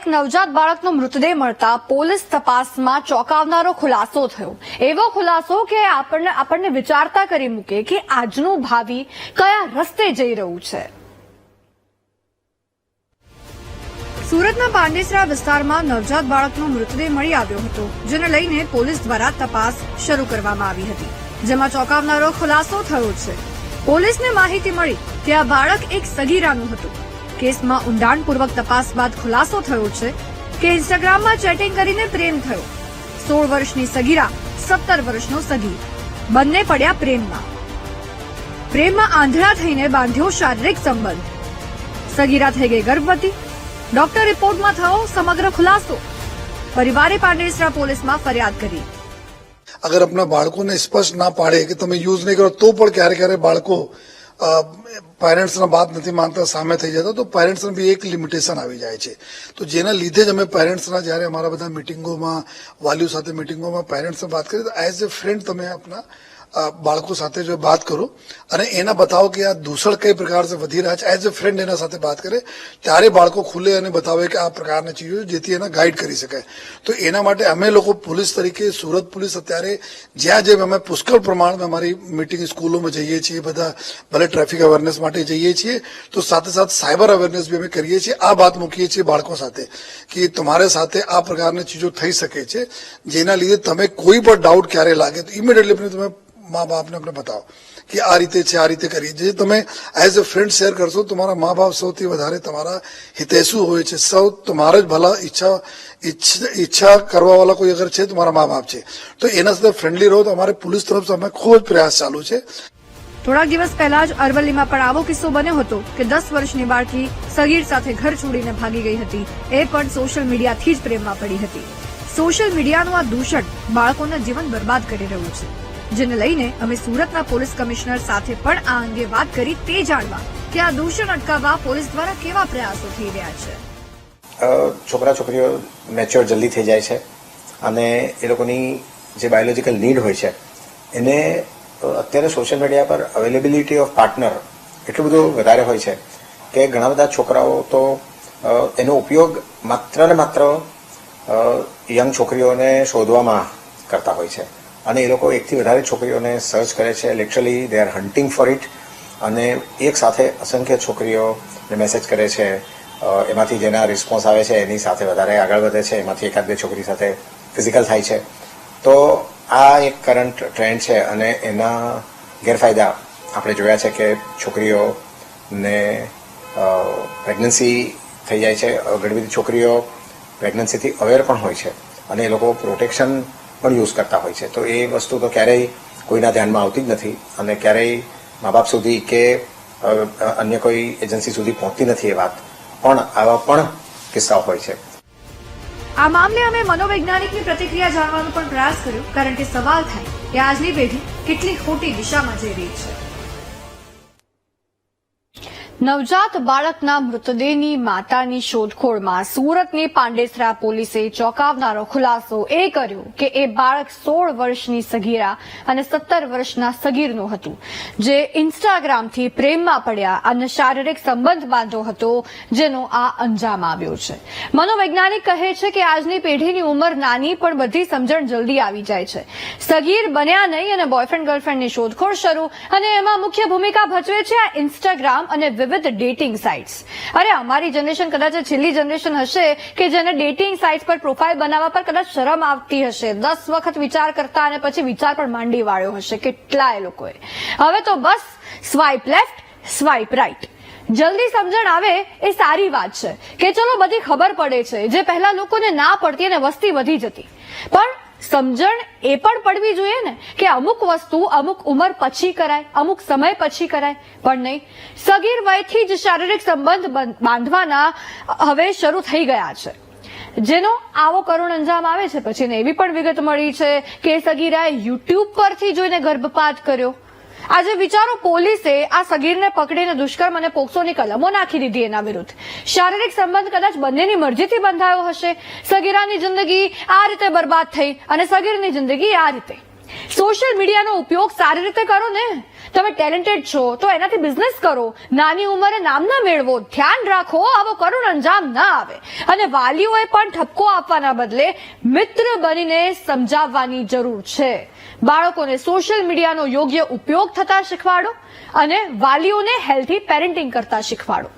એક નવજાત બાળકનો મૃતદેહ મળતા પોલીસ તપાસમાં ચોંકાવનારો ખુલાસો થયો. એવો ખુલાસો કે આપણને આપણને વિચારતા કરી મૂકે કે આજનું ભાવિ કયા રસ્તે જઈ રહ્યું છે. સુરતના પાંડેસરા વિસ્તારમાં નવજાત બાળકનો મૃતદેહ મળી આવ્યો હતો, જેને લઈને પોલીસ દ્વારા તપાસ શરૂ કરવામાં આવી હતી, જેમાં ચોંકાવનારો ખુલાસો થયો છે. પોલીસને માહિતી મળી કે આ બાળક એક સગીરાનું હતું. કેસમાં ઊંડાણપૂર્વક તપાસ બાદ ખુલાસો થયો છે કે ઇન્સ્ટાગ્રામમાં ચેટિંગ કરીને પ્રેમ થયો. સોળ વર્ષની સગીરા, સત્તર વર્ષનો સગીર બંને પડ્યા પ્રેમમાં. પ્રેમમાં આંધળા થઈને બાંધ્યો શારીરિક સંબંધ. સગીરા થઈ ગઈ ગર્ભવતી. ડોક્ટર રિપોર્ટમાં થયો સમગ્ર ખુલાસો. પરિવારે પાંડેસરા પોલીસમાં ફરિયાદ કરી. અગર આપણા બાળકોને સ્પષ્ટ ના પાડે કે તમે યુઝ નહીં કરો તો પણ ક્યારે ક્યારે બાળકો પેરેન્ટ્સના વાત નથી માનતા, સામે થઈ જતા તો પેરેન્ટ્સને બી એક લિમિટેશન આવી જાય છે. તો જેના લીધે જ અમે પેરેન્ટ્સના જ્યારે અમારા બધા મિટિંગોમાં વાલીઓ સાથે મિટિંગોમાં પેરેન્ટ્સને વાત કરીએ તો એઝ એ ફ્રેન્ડ તમે આપના બાળકો સાથે જો વાત કરો અને એના બતાવો કે આ દૂષણ કઈ પ્રકાર से વધી રહ્યા છે. એઝ એ ફ્રેન્ડ એના સાથે વાત કરે, ત્યારે બાળકો ખુલે અને બતાવે કે આ પ્રકારની ચીજો જેથી એના ગાઈડ કરી શકાય. તો એના માટે અમે લોકો પોલીસ તરીકે, સુરત પોલીસ અત્યારે જ્યાં જેમ અમે પુષ્કળ પ્રમાણમાં અમારી મિટિંગ સ્કૂલોમાં જઈએ છીએ, બધા ભલે ટ્રાફિક અવેરનેસ માટે જઈએ છીએ, તો સાથે સાથે સાયબર અવેરનેસ બી અમે કરીએ છીએ. આ વાત મૂકીએ છીએ બાળકો સાથે કે તમારે સાથે આ પ્રકારની ચીજો થઈ શકે છે, જેના લીધે તમે કોઈ પણ ડાઉટ ક્યારે લાગે તો ઇમિડિયેટલી તમે મા બાપને બતાવો કે આ રીતે છે, આ રીતે કરીએ. જે તમે એઝ અ ફ્રેન્ડ શેર કરશો, તમારા મા બાપ સૌથી વધારે તમારા હિતેસુ હોય છે. સૌ તમારા જ ભલા ઈચ્છા ઈચ્છા કરવાવાળા કોઈ અગર છે, તમારા મા બાપ છે. તો એના સાથે ફ્રેન્ડલી રહો તો અમારે પોલીસ તરફ અમે ખૂબ પ્રયાસ ચાલુ છે. થોડાક દિવસ પહેલા જ અરવલ્લીમાં પણ આવો કિસ્સો બન્યો હતો કે દસ વર્ષની બાળકી સગીર સાથે ઘર છોડીને ભાગી ગઈ હતી. એ પણ સોશિયલ મીડિયાથી જ પ્રેમમાં પડી હતી. સોશિયલ મીડિયાનું આ દૂષણ બાળકોના જીવન બરબાદ કરી રહ્યું છે. જેને લઈને અમે સુરતના પોલીસ કમિશનર સાથે પણ આ અંગે વાત કરી તે જાણવા કે આ દૂષણ અટકાવવા પોલીસ દ્વારા કેવા પ્રયાસો થઈ રહ્યા છે. છોકરા છોકરીઓ મેચ્યોર જલ્દી થઈ જાય છે અને એ લોકોની જે બાયોલોજીકલ નીડ હોય છે, એને અત્યારે સોશિયલ મીડિયા પર અવેલેબિલિટી ઓફ પાર્ટનર એટલું બધું વધારે હોય છે કે ઘણા બધા છોકરાઓ તો એનો ઉપયોગ માત્ર ને માત્ર યંગ છોકરીઓને શોધવામાં કરતા હોય છે. અને એ લોકો એકથી વધારે છોકરીઓને સર્ચ કરે છે. Literally they are hunting for it અને એક સાથે અસંખ્ય છોકરીઓને મેસેજ કરે છે. એમાંથી જેના રિસ્પોન્સ આવે છે, એની સાથે વધારે આગળ વધે છે. એમાંથી એકાદ બે છોકરી સાથે ફિઝિકલ થાય છે. તો આ એક કરંટ ટ્રેન્ડ છે અને એના ગેરફાયદા આપણે જોયા છે કે છોકરીઓને પ્રેગ્નન્સી થઈ જાય છે. ઘણી બધી છોકરીઓ પ્રેગ્નન્સીથી અવેર પણ હોય છે. અને એ લોકો પ્રોટેક્શન પણ યુઝ કરતા હોય છે. તો એ વસ્તુ તો ક્યારેય કોઈના ધ્યાનમાં આવતી જ નથી અને ક્યારેય મા બાપ સુધી કે અન્ય કોઈ એજન્સી સુધી પહોંચતી નથી એ વાત. પણ આવા પણ કિસ્સાઓ હોય છે. આ મામલે અમે મનોવૈજ્ઞાનિકની પ્રતિક્રિયા જાણવાનો પણ પ્રયાસ કર્યો, કારણ કે સવાલ થાય કે આજની પેઢી કેટલી ખોટી દિશામાં જઈ રહી છે. નવજાત બાળકના મૃતદેહની માતાની શોધખોળમાં સુરતની પાંડેસરા પોલીસે ચોંકાવનારો ખુલાસો એ કર્યો કે એ બાળક સોળ વર્ષની સગીરા અને સત્તર વર્ષના સગીરનું હતું, જે ઇન્સ્ટાગ્રામથી પ્રેમમાં પડ્યા અને શારીરિક સંબંધ બાંધ્યો હતો, જેનો આ અંજામ આવ્યો છે. મનોવૈજ્ઞાનિક કહે છે કે આજની પેઢીની ઉંમર નાની પણ બધી સમજણ જલ્દી આવી જાય છે. સગીર બન્યા નહીં અને બોયફ્રેન્ડ ગર્લફ્રેન્ડની શોધખોળ શરૂ અને એમાં મુખ્ય ભૂમિકા ભજવે છે આ ઇન્સ્ટાગ્રામ અને વિવિધ ડેટિંગ સાઇટ્સ અરે, અમારી જનરેશન કદાચ છેલ્લી જનરેશન હશે કે જેને ડેટિંગ સાઇટ્સ પર પ્રોફાઇલ બનાવવા પર કદાચ શરમ આવતી હશે. દસ વખત વિચાર કરતા અને પછી વિચાર પણ માંડી વાળ્યો હશે. કેટલાય લોકોએ. હવે તો બસ સ્વાઇપ લેફ્ટ સ્વાઇપ રાઇટ જલ્દી સમજણ આવે એ સારી વાત છે. કે ચલો બધી ખબર પડે છે. જે પહેલા લોકોને ના પડતી અને વસ્તી વધી જતી. પણ સમજણ એ પણ પડવી જોઈએ ને કે અમુક વસ્તુ અમુક ઉંમર પછી કરાય, અમુક સમય પછી કરાય. પણ નહીં સગીર વયથી જ શારીરિક સંબંધ બંધ- બાંધવાના હવે શરૂ થઈ ગયા છે. જેનો આવો કરુણ અંજામ આવે છે. પછીને એવી પણ વિગત મળી છે કે સગીરાએ યુટ્યુબ પરથી જોઈને ગર્ભપાત કર્યો. આજે વિચારો પોલીસે આ સગીરને પકડીને દુષ્કર્મ અને પોક્સોની કલમો નાખી દીધી એના વિરુદ્ધ. શારીરિક સંબંધ કદાચ બંનેની મરજીથી બંધાયો હશે. સગીરાની જિંદગી આ રીતે બરબાદ થઈ અને સગીરની જિંદગી આ રીતે. સોશિયલ મીડિયાનો ઉપયોગ સારી રીતે કરો ને? તમે ટેલેન્ટેડ છો, તો એનાથી બિઝનેસ કરો. નાની ઉંમરે નામ ના મેળવો. ધ્યાન રાખો, આવો કરુણ અંજામ ના આવે. અને વાલીઓએ પણ ઠપકો આપવાના બદલે મિત્ર બનીને સમજાવવાની જરૂર છે. બાળકોને સોશિયલ મીડિયાનો યોગ્ય ઉપયોગ થતા શીખવાડો અને વાલીઓને હેલ્થી પેરેન્ટિંગ કરતા શીખવાડો.